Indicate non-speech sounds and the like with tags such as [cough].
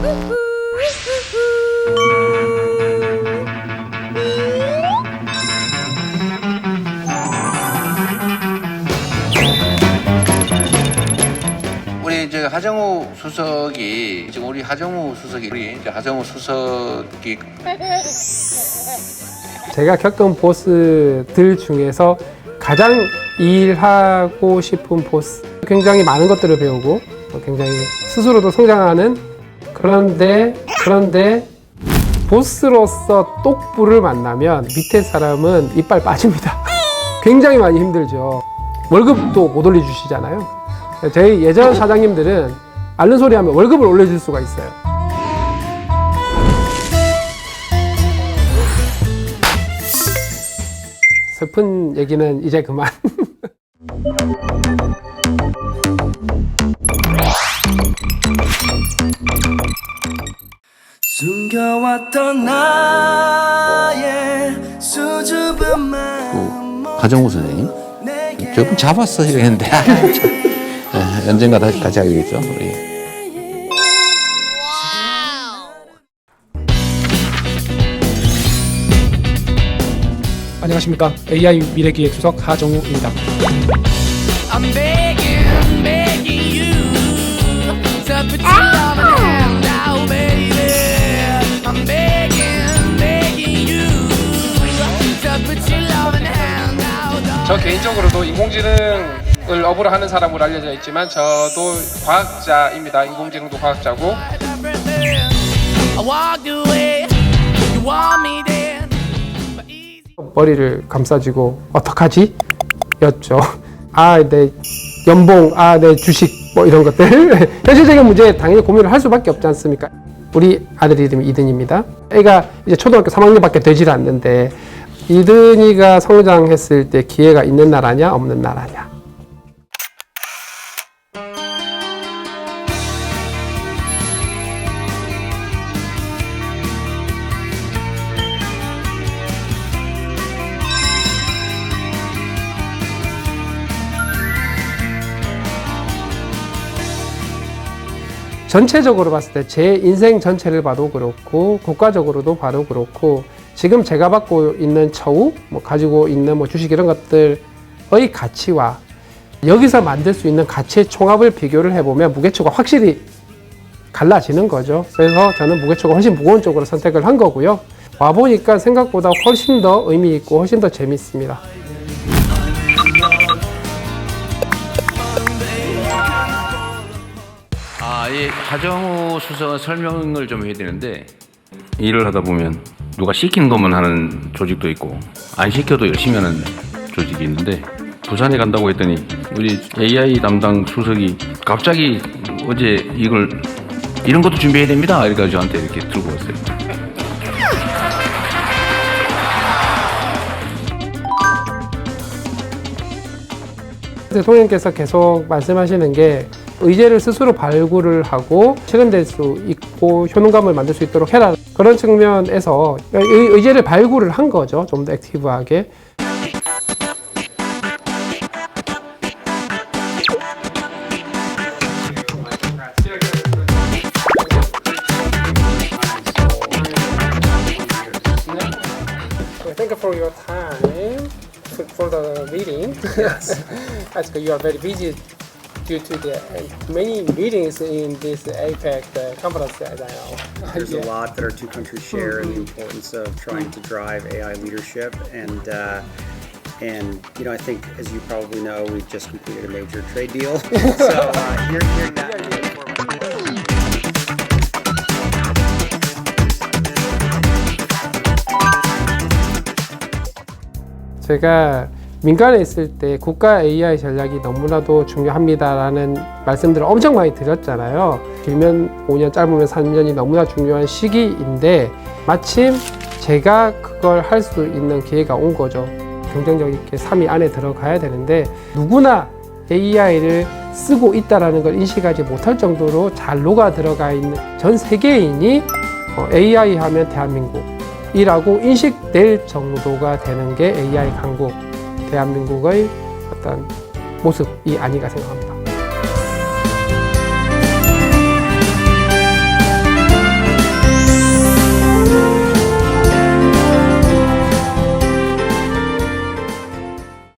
우리 하정우 수석이 지금 우리 하정우 수석이 우리 하정우 수석이 제가 겪은 보스들 중에서 가장 일하고 싶은 보스. 굉장히 많은 것들을 배우고 굉장히 스스로도 성장하는 그런데 그런데 보스로서 똑부를 만나면 밑에 사람은 이빨 빠집니다. [laughs] 굉장히 많이 힘들죠. 월급도 못 올려주시잖아요. 저희 예전 사장님들은 앓는 소리 하면 월급을 올려줄 수가 있어요. 슬픈 얘기는 이제 그만. [laughs] 숨겨왔던 나의 수줍은 마음 하정우 선생님 조금 잡았어 이랬는데 아, 참. 예, 언젠가 다시 같이 하겠죠 우리. 안녕하십니까. AI 미래기획 수석 하정우입니다. 저 개인적으로도 인공지능을 업으로 하는 사람으로 알려져 있지만 저도 과학자입니다. 인공지능도 과학자고. 머리를 감싸지고 어떡하지? 였죠. 아, 내 연봉, 아, 내 주식 뭐 이런 것들 [laughs] 현실적인 문제에 당연히 고민을 할 수밖에 없지 않습니까? 우리 아들 이름이 이든입니다. 애가 이제 초등학교 3학년밖에 되질 않는데 이든이가 성장했을 때 기회가 있는 나라냐 없는 나라냐? 전체적으로 봤을 때 제 인생 전체를 봐도 그렇고 국가적으로도 봐도 그렇고 지금 제가 받고 있는 처우, 뭐 가지고 있는 뭐 주식 이런 것들의 가치와 여기서 만들 수 있는 가치의 총합을 비교를 해보면 무게추가 확실히 갈라지는 거죠. 그래서 저는 무게추가 훨씬 무거운 쪽으로 선택을 한 거고요. 와 보니까 생각보다 훨씬 더 의미 있고 훨씬 더 재밌습니다. 아, 이 하정우 수석은 설명을 좀 해야 되는데 일을 하다 보면 누가 시키는 것만 하는 조직도 있고 안 시켜도 열심히 하는 조직이 있는데 부산에 간다고 했더니 우리 AI 담당 수석이 갑자기 어제 이걸 이런 것도 준비해야 됩니다. 이래가지고 저한테 이렇게 들고 왔어요. 대통령께서 계속 말씀하시는 게 의제를 스스로 발굴을 하고 실현될 수 있고 효능감을 만들 수 있도록 해라 그런 측면에서 의- 의제를 발굴을 한 거죠 좀 더 액티브하게 Thank you for your time for, for the meeting. Yes. As you are very busy due to the uh, many meetings in this APEC uh, conference, as I know. [laughs] There's Yeah. a lot that our two countries share in the importance of trying to drive AI leadership, and uh, and you know I think as you probably know, we've just completed a major trade deal. [laughs] so uh, hearing, hearing that. [laughs] 제가 민간에 있을 때 국가 AI 전략이 너무나도 중요합니다라는 말씀들을 엄청 많이 드렸잖아요. 길면 5년, 짧으면 3년이 너무나 중요한 시기인데 마침 제가 그걸 할 수 있는 기회가 온 거죠. 경쟁력 있게 3위 안에 들어가야 되는데 누구나 AI를 쓰고 있다라는 걸 인식하지 못할 정도로 잘 녹아 들어가 있는 전 세계인이 AI 하면 대한민국이라고 인식될 정도가 되는 게 AI 강국 대한민국의 어떤 모습이 아닌가 생각합니다.